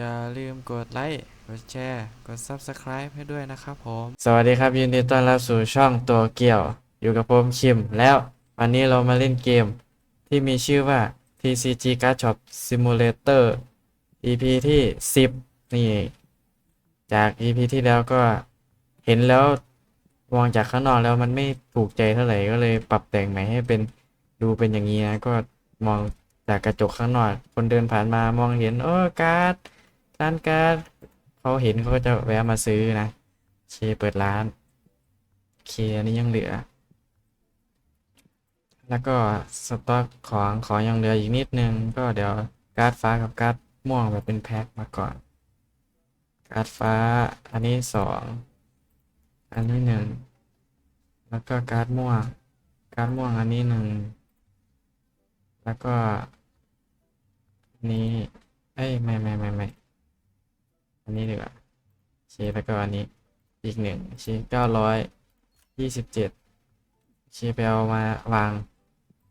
อย่าลืมกดไลค์ กดแชร์ กด Subscribe ให้ด้วยนะครับผม สวัสดีครับยินดีต้อนรับสู่ช่องตัวเกี่ยว อยู่กับผมคิม แล้ววันนี้เรามาเล่นเกม ที่มีชื่อว่า TCG Card Shop Simulator EP ที่ 10 นี่ จาก EP ที่แล้วก็เห็นแล้วมองจากข้างนอกแล้วมันไม่ถูกใจเท่าไหร่ก็เลยปรับแต่งใหม่ให้เป็นดูเป็นอย่างนี้นะก็มองจากกระจกข้างนอก คนเดินผ่านมามองเห็นโอ้การ์ด ร้านการ์ดเขาเห็นเขาก็จะแวะมาซื้อนะเคเปิดร้านเคอันนี้ยังเหลือ แล้วก็สต็อกของของยังเหลืออีกนิดนึง ก็เดี๋ยวการ์ดฟ้ากับการ์ดม่วงแบบเป็นแพ็คมาก่อน การ์ดฟ้าอันนี้สองอันนี้หนึ่งแล้วก็การ์ดม่วง การ์ดม่วงอันนี้หนึ่งแล้วก็นนี้ เอ้ย ไม่ไม่ไม่ไม่ อันนี้ดีกว่าเคแล้วก็อันนี้อีกหนึ่งโอเคเก้าร้อยยี่สิบเจ็ดเคไปเอามาวาง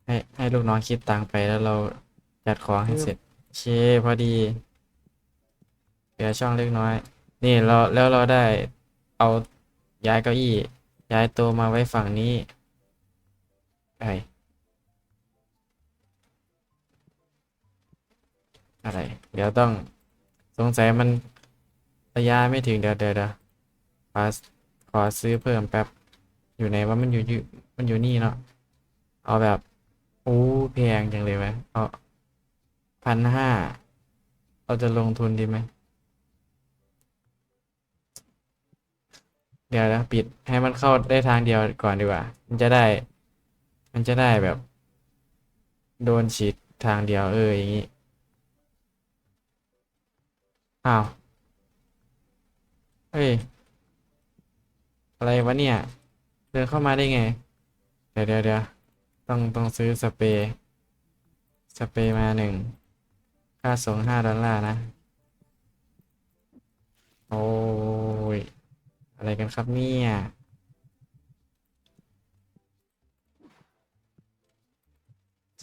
ให้ให้ลูกน้องคิดตังไปแล้วเราจัดของให้เสร็จโอเคพอดีเหลือช่องเล็กน้อย นี่เราแล้วเราได้เอาย้ายเก้าอี้ ย้ายโต๊ะมาไว้ฝั่งนี้ไออะไร เดี๋ยวต้องสงสัยมัน ระยะไม่ถึงเดี๋ยวเดี๋ยวเดี๋ยวขอขอซื้อเพิ่มแป๊บ อยู่ไหนว่ามันอยู่อยู่มันอยู่นี่เนาะ เอาแบบโอ้แพงจังเลยไหมเอาพันห้าเราจะลงทุนดีไหม เดี๋ยวนะปิดให้มันเข้าได้ทางเดียวก่อนดีกว่า มันจะได้ มันจะได้แบบ โดนฉีดทางเดียวเอออย่างนี้ อ้าว เฮ้ย อะไรวะเนี่ย เดินเข้ามาได้ไง เดี๋ยวเดี๋ยวเดี๋ยวต้องต้องซื้อสเปรย์สเปรย์มาหนึ่ง ค่าส่งห้าดอลลาร์นะ โอ้ย อะไรกันครับเนี่ย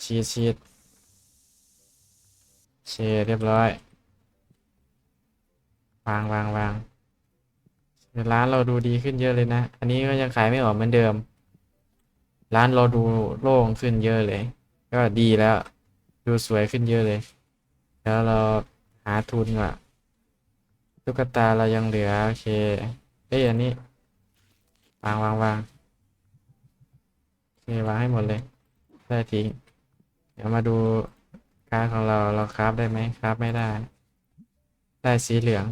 ชีดชีดเชเรียบร้อยวางวางวาง ร้านเราดูดีขึ้นเยอะเลยนะ อันนี้ก็ยังขายไม่ออกเหมือนเดิม ร้านเราดูโล่งขึ้นเยอะเลย ก็ดีแล้ว ดูสวยขึ้นเยอะเลย แล้วเราหาทุนก่อนตุ๊กตาเรายังเหลือโอเคเอ้ยอันนี้วางวางวางโอเควางให้หมดเลย ได้ทิ้ง เดี๋ยวมาดูการของเราเราคราฟได้ไหมคราฟไม่ได้ ได้สีเหลือง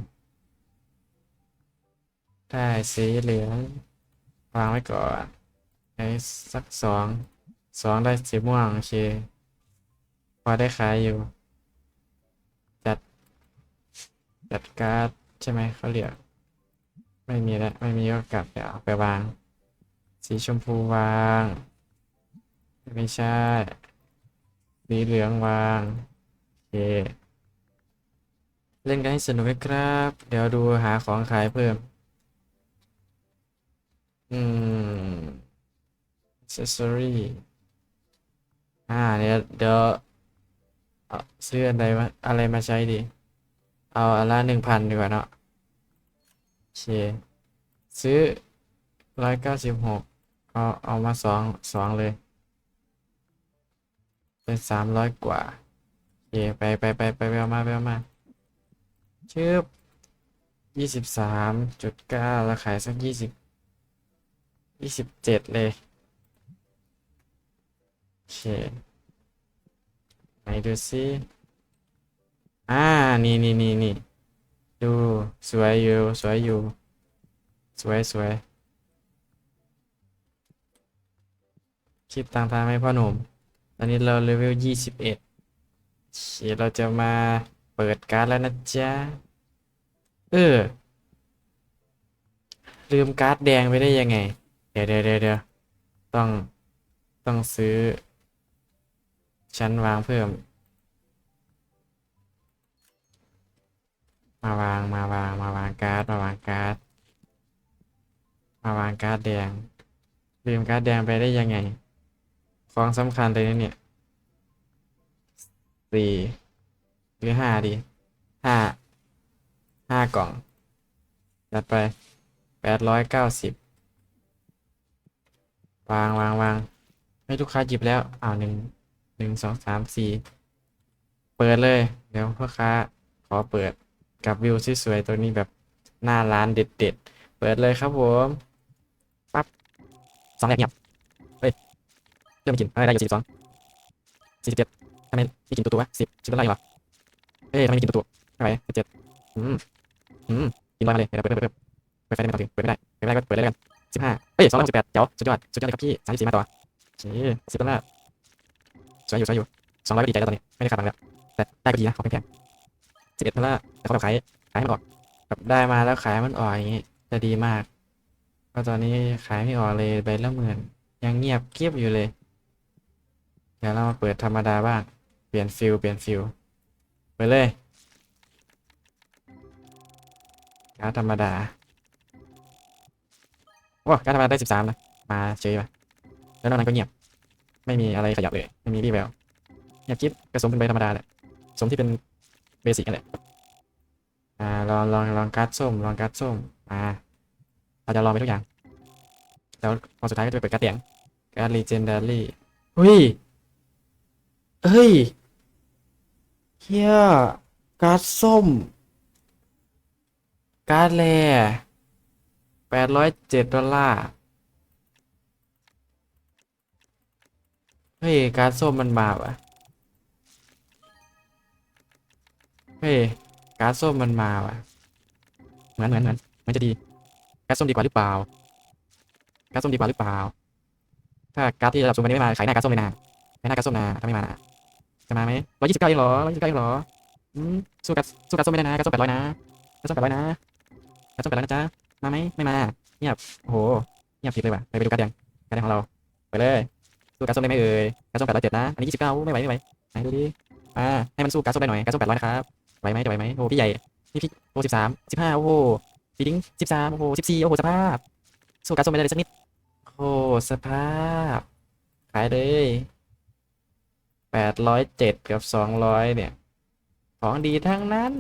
ได้สีเหลืองวางไว้ก่อนไอ้สักสองสองได้สีม่วงโอเค พอได้ขายอยู่ จัด จัดการ์ดใช่ไหมเขาเรียก ไม่มีแล้ว ไม่มีก็กลับไปเอาไปวาง สีชมพูวาง ไม่ใช่สีเหลืองวางโอเคเล่นกันให้สนุกครับ เดี๋ยวดูหาของขายเพิ่ม อืม accessory อ่าเดี๋ยวเดี๋ยวเอาซื้ออะไรมาอะไรมาใช้ดี เอาอันละหนึ่งพันดีกว่าเนาะโอเคซื้อร้อยเก้าสิบหกเอาเอามาสองสองเลย เป็นสามร้อยกว่าโอเคไปไปไปไปไปเอามาไปเอามาชึบยี่สิบสามจุดเก้าแล้วขายสักยี่สิบ ยี่สิบเจ็ดเลยโอเคไหนดูซิอ่า นี่นี่นี่นี่ดู สวยอยู่ สวยอยู่ สวยสวยคิดตังทางให้พ่อหนุ่ม ตอนนี้เราเลเวลยี่สิบเอ็ดเราจะมาเปิดการ์ดแล้วนะจ๊ะ เออ ลืมการ์ดแดงไปได้ยังไง เดี๋ยวเดี๋ยวเดี๋ยวต้องต้องซื้อ ชั้นวางเพิ่ม มาวางมาวางมาวางการ์ดมาวางการ์ดมาวางการ์ดแดงลืมการ์ดแดงไปได้ยังไงของสำคัญเลยนะเนี่ยสี่หรือห้าดีห้ากล่องจัดไปแปดร้อยเก้าสิบ วางวางวางให้ลูกค้าหยิบแล้วอ้าวหนึ่งหนึ่งสองสามสี่เปิดเลยเดี๋ยวพ่อค้าขอเปิดกับวิวสวยๆตัวนี้แบบหน้าร้านเด็ดๆ เปิดเลยครับผมปั๊บสองแรกเงียบเฮ้ยเริ่มไม่กินเอ้ยได้อยู่สี่สิบสองสี่สิบเจ็ดทำไมไม่กินตัวตัววะสิบสิบเป็นไรเหรอเฮ้ยทำไมไม่กินตัวตัวทำไมสิบเจ็ดอืมอืมกินร้อยมาเลยเดี๋ยวเปิดเปิดเปิดเปิดไฟได้ไม่ต่อถึงเปิดไม่ได้เปิดไม่ได้ก็เปิดเลยแล้วกัน สิบห้าเฮ้ยสองร้อยหกสิบแปดเจ๋วสุดยอด สุดยอดเลยครับพี่สามสิบสี่มาต่อโอเคสิบดอลลาร์สวยอยู่สวยอยู่สองร้อยก็ดีใจแล้วตอนนี้ไม่ได้ขาดตังค์แล้วแต่ได้ก็ดีนะของแพงๆสิบเอ็ดดอลลาร์แต่เขาแบบขายขายมันออกแบบได้มาแล้วขายมันออกอย่างงี้จะดีมากเพราะตอนนี้ขายไม่ออกเลยใบละหมื่นยังเงียบเกียบอยู่เลยเดี๋ยวเรามาเปิดธรรมดาบ้างเปลี่ยนฟิลเปลี่ยนฟิลไปเลยการธรรมดา ว้าการดธรรมดาได้สิบสามนะ มาเฉยไปแล้วนอกนั้นก็เงียบ ไม่มีอะไรขยับเลย ไม่มีรีแววเงียบกิ๊บกระสมเป็นใบธรรมดาแหละ สมที่เป็นเบสิกนั่นแหละ อ่า ลองลองลองการ์ดส้ม ลองการ์ดส้มมาเราจะลองไปทุกอย่าง แล้วพอสุดท้ายก็จะไปเปิดการ์ดแดงการ์ด legendary เฮ้ยเฮ้ยเฮียการ์ดส้ม การ์ดแล แปดร้อยเจ็ดดอลลาร์ เฮ้ย การส้มมันมาวะเฮ้ย การส้มมันมาวะเหมือนเหมือนเหมือนมันจะดี การส้มดีกว่าหรือเปล่า การส้มดีกว่าหรือเปล่า ถ้าการที่ระดับสูงกว่านี้ไม่มาขายหน้าการส้มเลยนะขายหน้าการส้มนะถ้าไม่มานะจะมาไหมร้อยยี่สิบเก้าเองเหรอร้อยยี่สิบเก้าเองเหรอสู้การ์ดสู้การ์ดส้มไม่ได้นะการ์ดส้มแปดร้อยนะการ์ดส้มแปดร้อยนะการ์ดส้มแปดร้อยนะจ๊ะ มาไหมไม่มาเงียบโอ้โหเงียบผิดเลยว่ะไปไปดูการ์ดแดงการ์ดแดงของเรา ไปเลยสู้การส้มได้ไหมเอ่ยการส้มแปดร้อยเจ็ดนะ อันนี้ยี่สิบเก้าไม่ไหวไม่ไหวไหนดูดิอ่าให้มันสู้การส้มได้หน่อยการส้มแปดร้อยนะครับไหวไหมจะไหวไหมโอ้พี่ใหญ่พี่พี่โอ้สิบสามสิบห้าโอ้โหพี่ดิ้งสิบสามโอ้โหสิบสี่โอ้โหสภาพสู้การส้มไม่ได้เลยสักนิดโอ้สภาพขายเลยแปดร้อยเจ็ดกับสองร้อยเนี่ย ของดีทั้งนั้น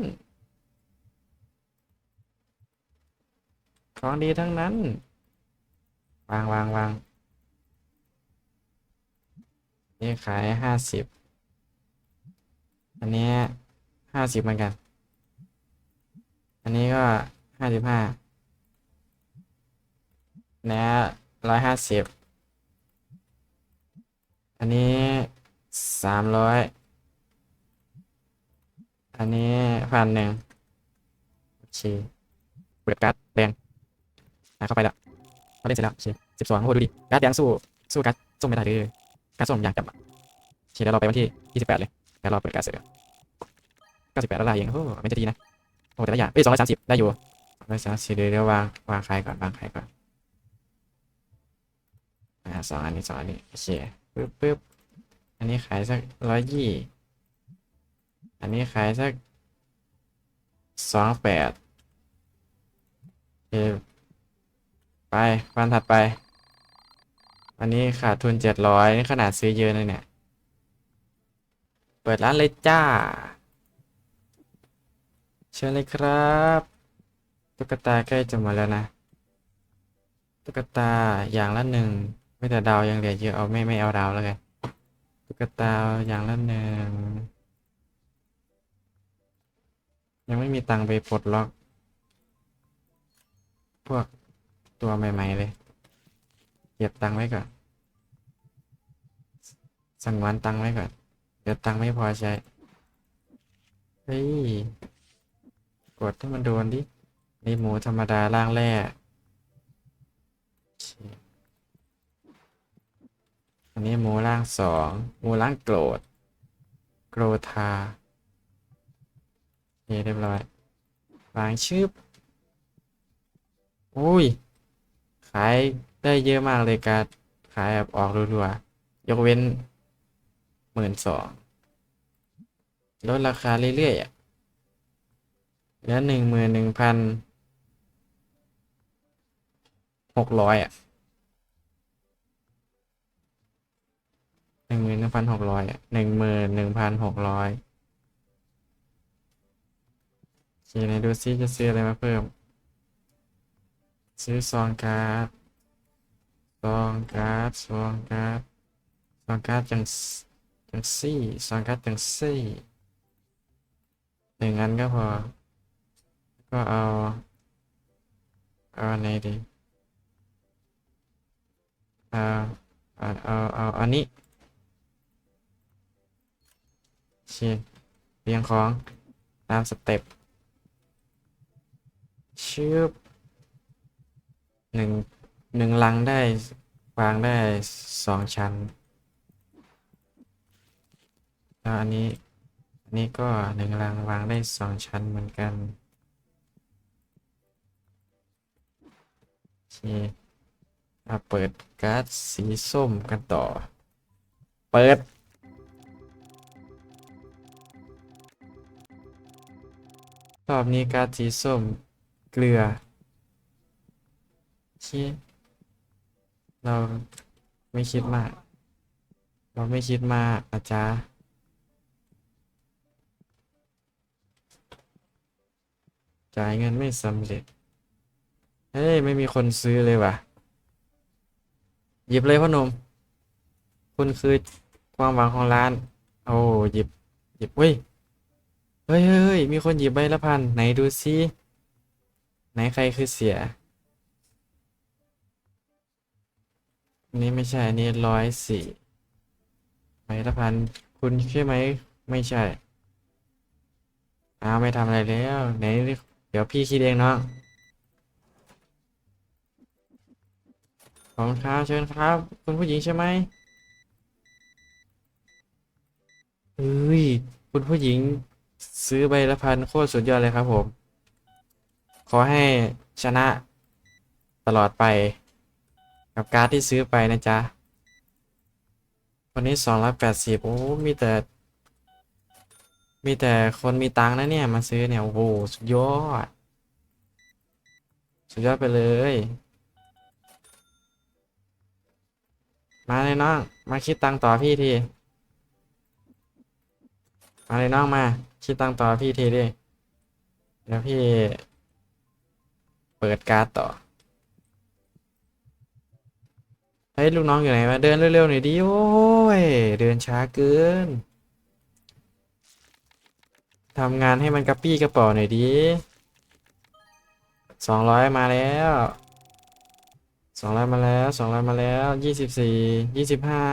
ของดีทั้งนั้น วางวางวางนี่ขายห้าสิบอันนี้ห้าสิบเหมือนกัน อันนี้ก็ห้าสิบห้าเนี้ยร้อยห้าสิบอันนี้สามร้อยอันนี้พันหนึ่งโอเคเปิดการ์ดแดง อะเข้าไปแล้วเขาเล่นเสร็จแล้วเคสิบสองโอ้โหดูดิการ์ดแดงสู้สู้การ์ดส้มไม่ได้เลยการ์ดส้มอยากจับเคเดี๋ยวเราไปวันที่ยี่สิบแปดเลยแล้วเราเปิดการ์ดเสร็จแล้วเก้าสิบแปดดอลาร์เองโอ้ไม่จะดีนะโอ้แต่ละอย่างเอ้ยสองร้อยสามสิบได้อยู่สองร้อยสามสิบเดี๋ยวเดี๋ยวางวางขายก่อนวางขายก่อนอ่าสองอันนี้สองอันนี้โอเคปึ๊บปึ๊บอันนี้ขายสักร้อยยี่อันนี้ขายสักสองแปดโอ ไปวันถัดไป อันนี้ขาดทุนเจ็ดร้อยนี่ขนาดซื้อเยอะเลยเนี่ย เปิดร้านเลยจ้า เชิญเลยครับตุ๊กตาใกล้จะมดแล้วนะตุ๊กตาอย่างละหนึ่งไม่แต่ดาวยังเหลือเยอะเอาไม่ไม่เอาดาวแล้วกันตุ๊กตาอย่างละหนึ่งยังไม่มีตังค์ไปปลดล็อก พวก ตัวใหม่ ๆ เลย เก็บตังค์ไว้ก่อน สังวนตังค์ไว้ก่อน เดี๋ยวตังค์ไม่พอใช้ เฮ้ย กดให้มันโดนดินี่หมูธรรมดาล่างแร่อันนี้หมูล่างสองหมูล่างโกรธ โกรธาโอเคเรียบร้อยวางชืบอุ้ย ขายได้เยอะมากเลยการขายแบบออกรัวๆยกเว้นหมื่นสองลดราคาเรื่อยๆอะเหลือหนึ่งหมื่นหนึ่งพันหกร้อยอะหนึ่งหมื่นหนึ่งพันหกร้อยอะหนึ่งหมื่นหนึ่งพันหกร้อยโอเคเคไหนดูซิจะซื้ออะไรมาเพิ่ม ซื้อซองการ์ดซองการ์ดซองการ์ดซองการ์ดจังจังซี่ซองการ์ดจังซี่หนึ่งอันก็พอ ก็เอา เอาอันไหนดีเอาเอาเอาเอาอันนี้เชียเรียงของตามสเต็ปชืบ หนึ่งหนึ่งลังได้วางได้สองชั้นแล้วอันนี้อันนี้ก็หนึ่งลังวางได้สองชั้นเหมือนกันโอเคมาเปิดการ์ดสีส้มกันต่อ เปิดรอบนี้การ์ดสีส้มเกลือโอ เคเราไม่คิดมาก เราไม่คิดมากนะจ๊ะจ่ายเงินไม่สำเร็จ เฮ้ย ไม่มีคนซื้อเลยว่ะ หยิบเลยพ่อหนุ่ม คุณคือความหวังของร้าน โอ้ หยิบ หยิบเฮ้ยเฮ้ย เฮ้ยเฮ้ยมีคนหยิบใบละพัน ไหนดูซิ ไหนใครคือเสีย นี้ไม่ใช่อันนี้ร้อยสี่ใบละพันคุณใช่ไหม ไม่ใช่ อ้าว ไม่ทำอะไรแล้ว ไหน เดี๋ยวพี่คิดเองเนาะขอบคุณครับเชิญครับ คุณผู้หญิงใช่ไหมเฮ้ย คุณผู้หญิงซื้อใบละพันโคตรสุดยอดเลยครับผม ขอให้ชนะตลอดไป กับการ์ดที่ซื้อไปนะจ๊ะวันนี้สองร้อยแปดสิบโอ้มีแต่ มีแต่คนมีตังค์นะเนี่ย มาซื้อเนี่ยโอ้โหสุดยอด สุดยอดไปเลย มาเลยน้อง มาคิดตังค์ต่อพี่ทีมาเลยน้องมาคิดตังค์ต่อพี่ทีดิเดี๋ยวพี่ เปิดการ์ดต่อ เฮ้ยลูกน้องอยู่ไหนมาเดินเร็วๆหน่อยดิโอ้ยเดินช้าเกินทำงานให้มันกระปี้กระเป๋าหน่อยดิสองร้อยมาแล้วสองร้อยมาแล้วสองร้อยมาแล้วยี่สิบสี่ยี่สิบห้า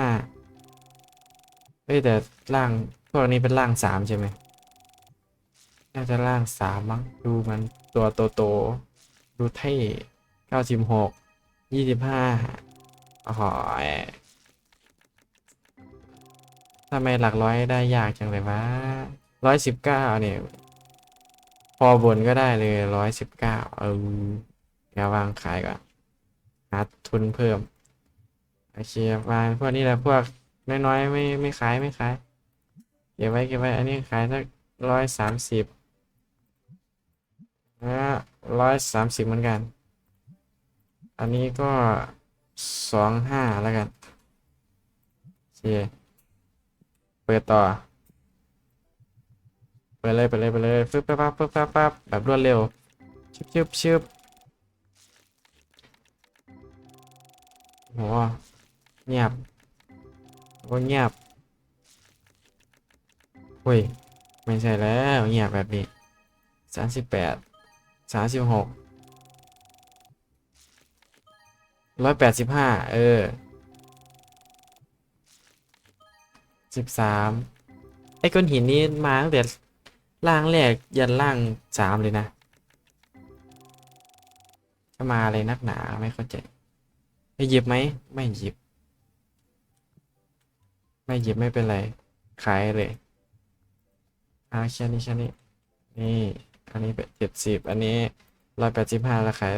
เฮ้ยแต่ล่างพวกนี้เป็นล่างสามใช่ไหมน่าจะล่างสามมั้งดูมันตัวโตโตๆดูเท่เก้าสิบหกยี่สิบห้า อ๋อทำไมหลักร้อยได้ยากจังเลยวะร้อยสิบเก้าเนี่ย พอบนก็ได้เลยร้อยสิบเก้าเออเดี๋ยววางขายก่อนหาทุนเพิ่มโอเควางพวกนี้แหละพวกน้อยๆไม่ไม่ขายไม่ขายเก็บไว้เก็บไว้อันนี้ขายสักร้อยสามสิบนะร้อยสามสิบเหมือนกัน อันนี้ก็ สองห้าแล้วกันโอเคเปิดต่อ เปิดเลยเปิดเลยเปิดเลยฟึบปั๊บปั๊บปึ๊บปั๊บปั๊บแบบรวดเร็วชึบชึบชึบโหเงียบโอ้เงียบเฮ้ยไม่ใช่แล้วเงียบแบบนี้สามสิบแปดสามสิบหก ร้อยแปดสิบห้าเออสิบสามไอ้ก้อนหินนี้มาตั้งแต่ล่างแรกยันล่างสามเลยนะจะมาอะไรนักหนาไม่เข้าใจไม่หยิบไหมไม่หยิบ ไม่หยิบไม่เป็นไรขายเลยอาแค่นี้แค่นี้นี่อันนี้เป็นเจ็ดสิบอันนี้ร้อยแปดสิบห้าแล้วขาย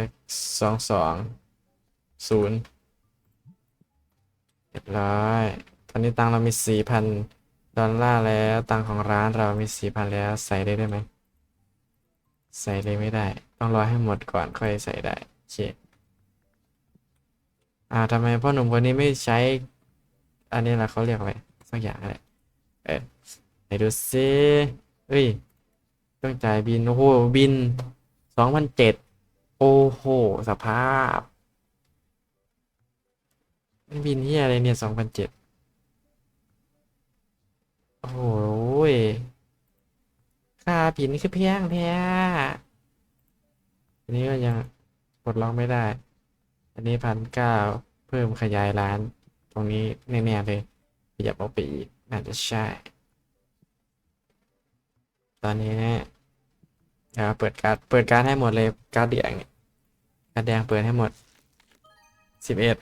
สองสอง ศูนย์เรียบร้อย ตอนนี้ตังเรามีสี่พันดอลลาร์แล้ว ตังของร้านเรามีสี่พันแล้ว ใส่ได้ได้ไหม ใส่เลยไม่ได้ ต้องรอให้หมดก่อนค่อยใส่ได้โอเคอ่าทำไมพ่อหนุ่มคนนี้ไม่ใช้ อันนี้ล่ะเขาเรียกอะไรสักอย่างอะไรเออไหนดูซิเอ้ยต้องจ่ายบิน โอ้โห บินสองพันเจ็ดโอ้โห สภาพ นี่บินที่อะไรเนี่ยสองพันเจ็ดโอ้โหค่าบินคือเพียงแท้อันนี้ก็ยังปลดล็อกไม่ได้ อันนี้พันเก้าเพิ่มขยายร้าน ตรงนี้แน่ๆเลยขยับออกไปอีกน่าจะใช่ ตอนนี้เดี๋ยวเปิดการ์ดเปิดการ์ดให้หมดเลยการ์ดแดงเนี่ยการ์ดแดงเปิดให้หมดสิบเอ็ด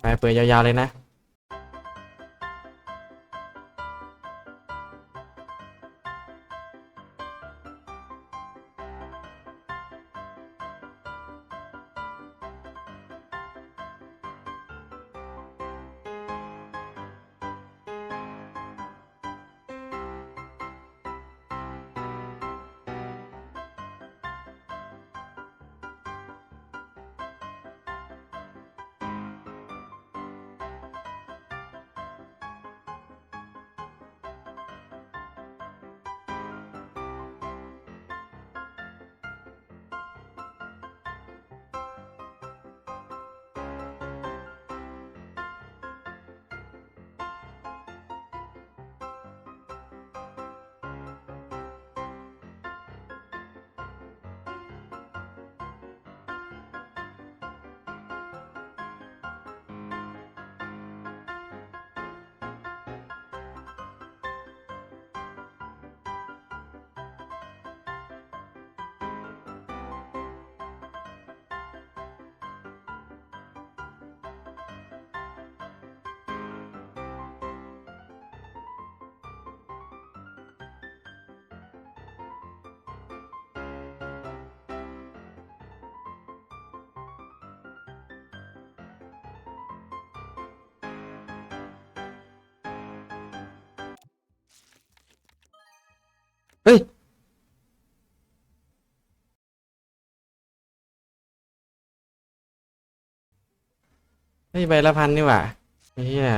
ไปเปิดยาวๆเลยนะ เฮ้ยใบละพันนี่หว่าเฮีย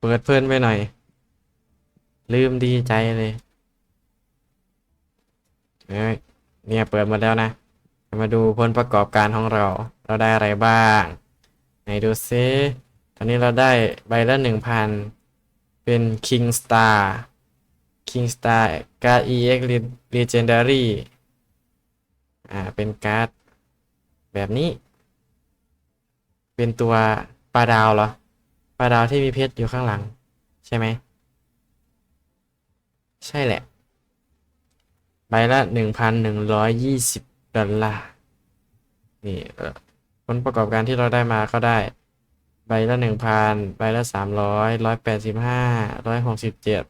เปิดเพลินไปหน่อย ลืมดีใจเลยเฮ้ยเนี่ยเปิดหมาแล้วนะ มาดูผลประกอบการของเรา เราได้อะไรบ้าง ไหนดูซิตอนนี้เราได้ใบละหนึ่งพันเป็น King Star King Star การ์ด EX Legendary อ่า เป็นการ์ดแบบนี้ เป็นตัวปลาดาวเหรอปลาดาวที่มีเพชรอยู่ข้างหลัง ใช่ไหม ใช่แหละ ใบละหนึ่งพันหนึ่งร้อยยี่สิบดอลลาร์นี่ผลประกอบการที่เราได้มาก็ได้ ใบละหนึ่งพันใบละสามร้อยร้อยแปดสิบห้าร้อยหกสิบเจ็ด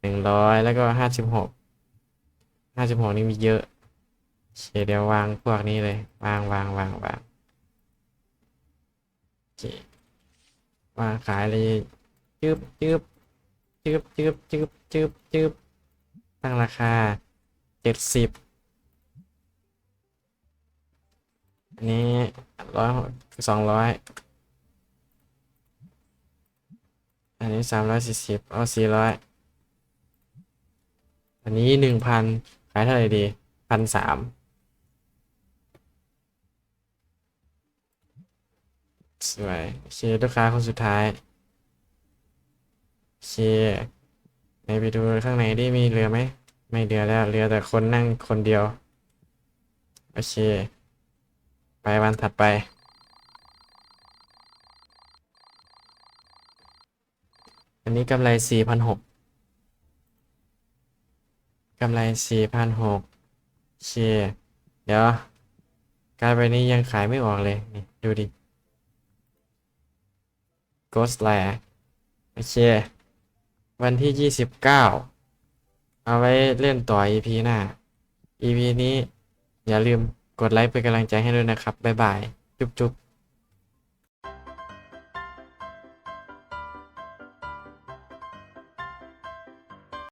หนึ่งร้อยแล้วก็ห้าสิบหกห้าสิบหกนี่มีเยอะเดี๋ยววางพวกนี้เลย วางวางวางวาง เควางขายเลยจึบจึบจึบจึบจึบจึบจึบตั้งราคาเจ็ดสิบอันนี้ร้อยสองร้อยอันนี้สามร้อยสี่สิบเอาสี่ร้อยอันนี้หนึ่งพันขายเท่าไหร่ดีพันสาม สวยโอเคลูกค้าคนสุดท้ายโอเคไหนไปดูข้างในไดิมีเรือไหมไม่เรือแล้วเรือแต่คนนั่งคนเดียวโอเค ไปวันถัดไปอันนี้กำไรสี่พันหกกำไรสี่พันหกเชียเดี๋ยว การไปนี้ยังขายไม่ออกเลย นี่ ดูดิ Ghost l a r โอเค วันที่ยี่สิบเก้าเอาไว้เล่นต่อ EP หน้า EP นี้อย่าลืมกดไลค์เป็นกำลังใจให้ด้วยนะครับ บ๊ายบาย จุ๊บจุ๊บ